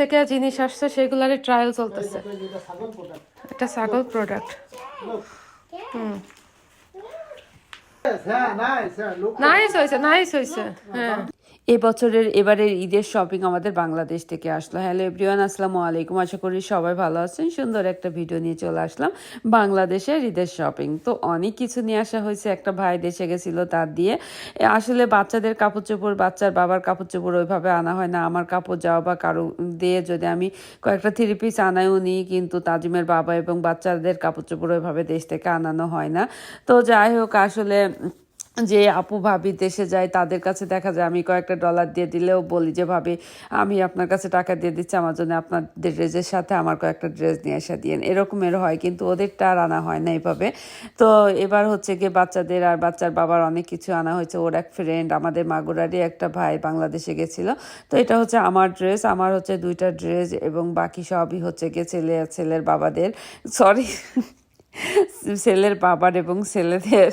থেকে জিনিস আসছে সেগুলারই ট্রায়াল চলতেছে। এটা ছাগল প্রোডাক্ট হুম। নাইস হয়েছে নাইস হয়েছে হ্যাঁ। এবছরের, এবারের ঈদের শপিং আমাদের বাংলাদেশ থেকে আসলো। হ্যালো এভরিওয়ান আসসালামু আলাইকুম। আশা করি সবাই ভালো আছেন। সুন্দর একটা ভিডিও নিয়ে চলে আসলাম বাংলাদেশের ঈদের শপিং তো অনেক কিছু নিয়ে আসা হয়েছে। একটা ভাই দেশে গেছিল তার দিয়ে। আসলে বাচ্চাদের কাপড় চোপড় বাচ্চার বাবার কাপড় চোপড় ওইভাবে আনা হয় না। আমার কাপড় যাওয়া বা কারও দিয়ে যদি আমি কয়েকটা থ্রি পিস আনাইও নিই কিন্তু তাজিমের বাবা এবং বাচ্চাদের কাপড় চোপড় ওইভাবে দেশ থেকে আনানো হয় না। তো যাই হোক, আসলে যে আপু ভাবি দেশে যায়, তাদের কাছে দেখা যায় আমি কয়েকটা ডলার দিয়ে দিলেও বলি যে, ভাবি, আমি আপনার কাছে টাকা দিয়ে দিচ্ছি, আমার জন্য আপনাদের ড্রেসের সাথে আমার কয়েকটা ড্রেস নিয়ে এসে দিয়েন। এরকমের হয়, কিন্তু ওদেরটা আর আনা হয় না এইভাবে। তো এবার হচ্ছে গিয়ে বাচ্চাদের আর বাচ্চার বাবার অনেক কিছু আনা হয়েছে। ওর এক ফ্রেন্ড আমাদের মাগুরারই একটা ভাই বাংলাদেশে গেছিল। তো এটা হচ্ছে আমার ড্রেস আমার হচ্ছে দুইটা ড্রেস এবং বাকি সবই হচ্ছে গিয়ে ছেলে, ছেলের বাবাদের সরি ছেলের বাবার এবং ছেলেদের।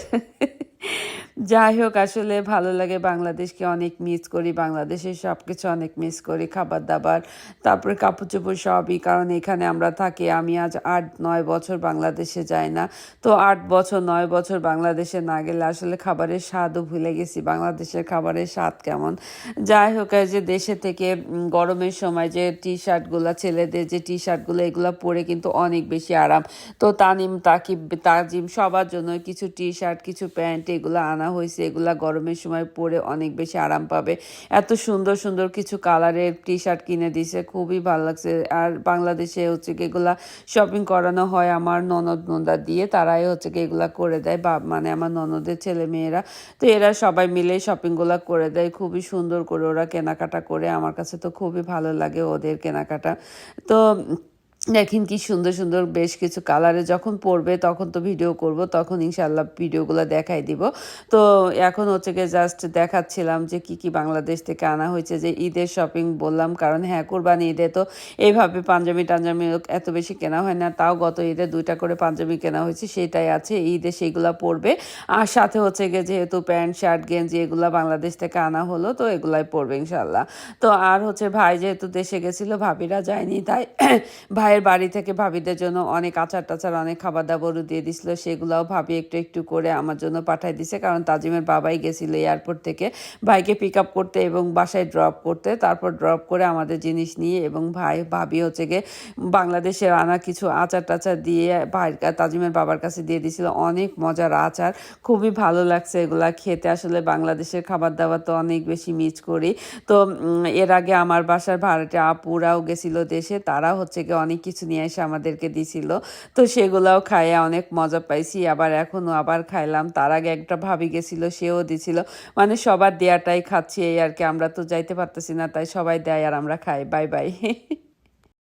যাই হোক, আসলে ভালো লাগে বাংলাদেশকে অনেক মিস করি, বাংলাদেশের সব কিছু অনেক মিস করি খাবার দাবার তারপরে কাপড় চোপড় সবই, কারণ এখানে আমরা থাকি, আমি আজ আট নয় বছর বাংলাদেশে যাই না, তো আট বছর, নয় বছর বাংলাদেশে না গেলে আসলে খাবারের স্বাদও ভুলে গেছি, বাংলাদেশের খাবারের স্বাদ কেমন? যাই হোক যে দেশে থেকে গরমের সময় যে টি শার্টগুলো ছেলেদের যে টি শার্টগুলো এগুলো পরে কিন্তু অনেক বেশি আরাম, তো তানিম, তাকিব, তাজিম সবার জন্য কিছু টি শার্ট কিছু প্যান্ট, এগুলো আনা হয়েছে, এগুলা গরমের সময় পরে অনেক বেশি আরাম পাবে। এত সুন্দর সুন্দর কিছু কালারের টি শার্ট কিনে দিছে খুবই ভালো লাগছে। আর বাংলাদেশে হচ্ছে কি এগুলা শপিং করানো হয় আমার ননদ নন্দা দিয়ে, তারাই হচ্ছে কি এগুলা করে দেয়, বা মানে আমার ননদের ছেলে মেয়েরা। তো এরা সবাই মিলে শপিংগুলা করে দেয়, খুবই সুন্দর করে ওরা কেনাকাটা করে। আমার কাছে তো খুবই ভালো লাগে ওদের কেনাকাটা। তো দেখেন কি সুন্দর সুন্দর বেশ কিছু কালারে যখন পড়বে তখন তো ভিডিও করব, তখন ইনশাল্লাহ ভিডিওগুলো দেখাই দিব। তো এখন হচ্ছে গিয়ে জাস্ট দেখাচ্ছিলাম যে কি কি বাংলাদেশ থেকে আনা হয়েছে, যে ঈদের শপিং বললাম। কারণ হ্যাঁ কোরবানি ঈদে তো এইভাবে পাঞ্জাবি টাঞ্জাবি এত বেশি কেনা হয় না, তাও গত ঈদে দুইটা করে পাঞ্জাবি কেনা হয়েছে, সেটাই আছে, ঈদে সেইগুলা পড়বে। আর সাথে হচ্ছে গিয়ে যেহেতু প্যান্ট, শার্ট, গেঞ্জি এগুলো বাংলাদেশ থেকে আনা হলো, তো এগুলাই পড়বে ইনশাল্লাহ তো আর হচ্ছে ভাই যেহেতু দেশে গেছিল, ভাবিরা যায়নি, তাই ভাইয়ের বাড়ি থেকে ভাবিদের জন্য অনেক আচার টাচার, অনেক খাবার দাবারও দিয়ে দিছিল। সেগুলাও ভাবি একটু একটু করে আমার জন্য পাঠাই দিছে। কারণ তাজিমের বাবাই গেছিল এয়ারপোর্ট থেকে ভাইকে পিক আপ করতে এবং বাসায় ড্রপ করতে। তারপর ড্রপ করে আমাদের জিনিস নিয়ে এবং ভাই, ভাবি হচ্ছে গিয়ে বাংলাদেশের আনা কিছু আচার টাচার দিয়ে ভাইয়ের তাজিমের বাবার কাছে দিয়ে দিছিল। অনেক মজার আচার, খুবই ভালো লাগছে এগুলা খেতে। আসলে বাংলাদেশের খাবার দাবার তো অনেক বেশি মিস করি। তো এর আগে আমার বাসার ভাড়াটে আপুরাও গেছিল দেশে। তারা হচ্ছে গিয়ে অনেক কিছু নিয়ে এসে আমাদেরকে দিছিল। তো সেগুলাও খাইয়ে অনেক মজা পাইছি। আবার এখনও আবার খাইলাম। তার আগে একটা ভাবি গেছিল, সেও দিছিল। মানে সবার দেয়াটাই খাচ্ছি এই আর কি। আমরা তো যাইতে পারতেছি না, তাই সবাই দেয় আর আমরা খাই। Bye bye.